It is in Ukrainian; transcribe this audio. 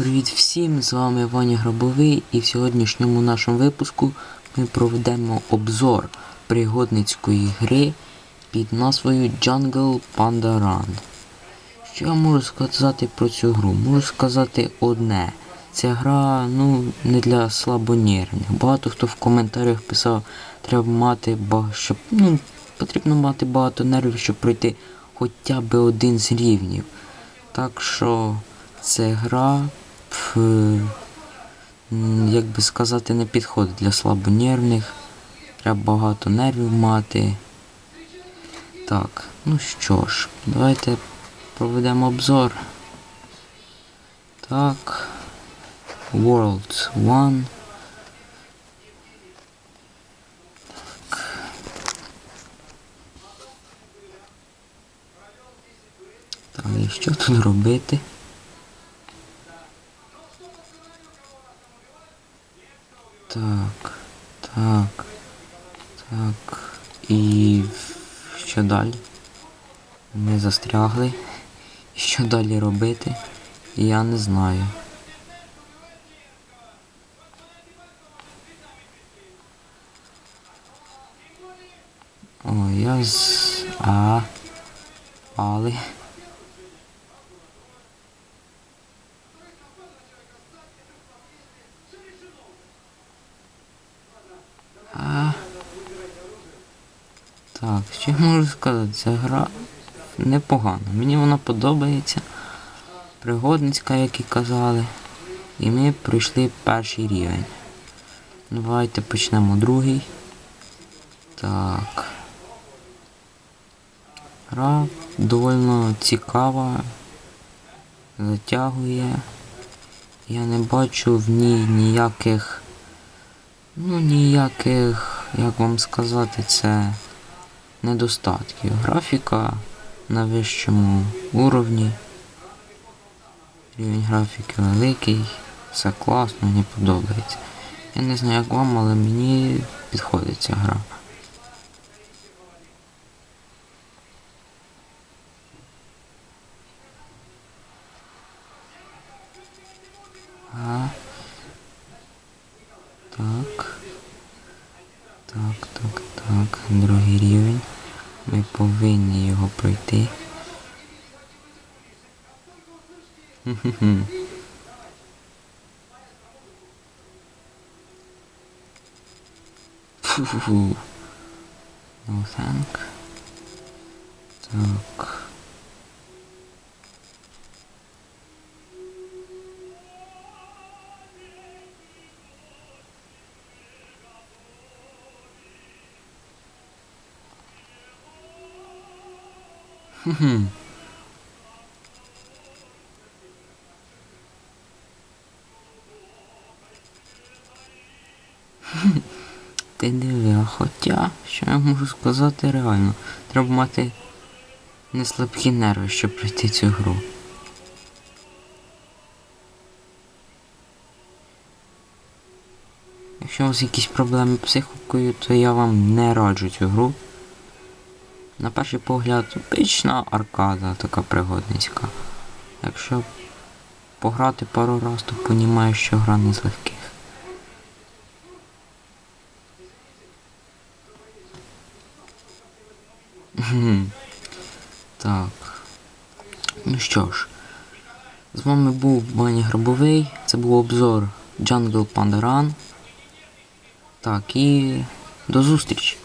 Привіт всім! З вами Ваня Гробовий і в сьогоднішньому нашому випуску ми проведемо обзор пригодницької гри під назвою Jungle Panda Run. Що я можу сказати про цю гру? Можу сказати одне. Ця гра ну, не для слабонервних. Багато хто в коментарях писав, треба мати щоб, ну, потрібно мати багато нервів, щоб пройти хоча б один з рівнів. Так що ця гра, як би сказати, не підходить для слабонервних. Треба багато нервів мати. Так, ну що ж, давайте проведемо обзор. Так. World One. Так. Так, і що тут робити? Так, так, так. І що далі? Ми застрягли. Що далі робити? Я не знаю. О, я з... А. Пали. Так, що я можу сказати? Ця гра непогана. Мені вона подобається. Пригодницька, як і казали. І ми пройшли перший рівень. Давайте почнемо другий. Так. Гра довольно цікава. Затягує. Я не бачу в ній ніяких. Ну, ніяких, як вам сказати, це недостатків. Графіка на вищому уровні. Рівень графіки великий, все класно, мені подобається. Я не знаю як вам, але мені підходить ця гра. Так. Так, так, так. Другий рівень. Ми повинні його пройти. Фу-фу-фу. No thank. Так. Хм. Ти диви, а хоча, що я можу сказати реально, треба мати не слабкі нерви, щоб пройти цю гру. Якщо у вас якісь проблеми з психікою, то я вам не раджу цю гру. На перший погляд, обична аркада така пригодницька. Якщо пограти пару раз, то понімаєш, що гра не з легких. Так. Ну що ж, з вами був Баня Гробовий. Це був обзор Jungle Panda Run. Так, і до зустрічі!